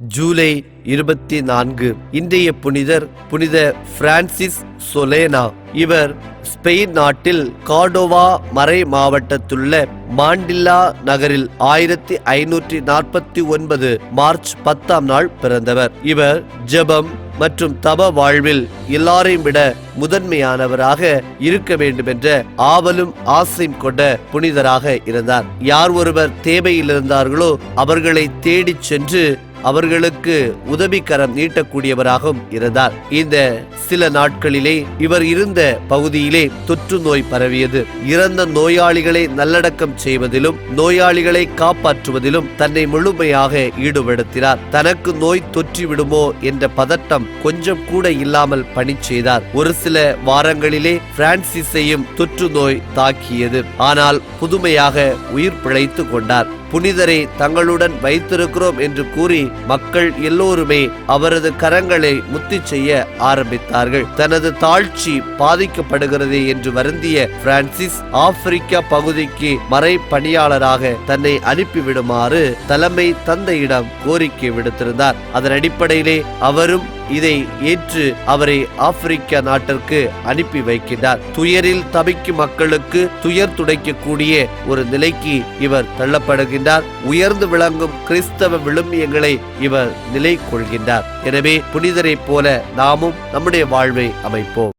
ஜூலை இருபத்தி நான்கு. இன்றைய புனிதர் புனித பிரான்சிஸ் சொலேனா. இவர் ஸ்பெயின் நாட்டில் கார்டோவா மறை மாவட்டத்துள்ள மாண்டில்லா நகரில் ஆயிரத்தி ஐநூற்றி நாற்பத்தி ஒன்பது மார்ச் பத்தாம் நாள் பிறந்தவர். இவர் ஜெபம் மற்றும் தப வாழ்வில் எல்லாரையும் விட முதன்மையானவராக இருக்க வேண்டும் என்ற ஆவலும் ஆசையும் கொண்ட புனிதராக இருந்தார். யார் ஒருவர் தேவையில் இருந்தார்களோ அவர்களை தேடிச் சென்று அவர்களுக்கு உதவிக்கரம் நீட்டக்கூடியவராகவும் இருந்தார். இந்த சில நாட்களிலே இவர் இருந்த பகுதியிலே தொற்று நோய் பரவியது. இறந்த நோயாளிகளை நல்லடக்கம் செய்வதிலும் நோயாளிகளை காப்பாற்றுவதிலும் தன்னை முழுமையாக ஈடுபடுத்தினார். தனக்கு நோய் தொற்றிவிடுமோ என்ற பதட்டம் கொஞ்சம் கூட இல்லாமல் பணி செய்தார். ஒரு சில வாரங்களிலே பிரான்சிஸையும் தொற்று நோய் தாக்கியது. ஆனால் புதுமையாக உயிர் பிழைத்து கொண்டார். புனிதரை தங்களுடன் வைத்திருக்கிறோம் என்று கூறி மக்கள் எல்லோருமே அவரது கரங்களை முத்தி செய்ய ஆரம்பித்தார்கள். தனது தாழ்ச்சி பாதிக்கப்படுகிறது என்று வருந்திய பிரான்சிஸ் ஆப்பிரிக்கா பகுதிக்கு மறை பணியாளராக தன்னை அனுப்பிவிடுமாறு தலைமை தந்தையிடம் கோரிக்கை விடுத்திருந்தார். அதன் அடிப்படையிலே அவரும் இதை ஏற்று அவரை ஆப்பிரிக்க நாட்டிற்கு அனுப்பி வைக்கிறார் துயரில் தவிக்கும் மக்களுக்கு துயர் துடைக்கக்கூடிய ஒரு நிலைக்கு இவர் தள்ளப்படுகின்றார். உயர்ந்து விளங்கும் கிறிஸ்தவ விழுமியங்களை இவர் நிலை கொள்கின்றார் எனவே புனிதரைப் போல நாமும் நம்முடைய வாழ்வை அமைப்போம்.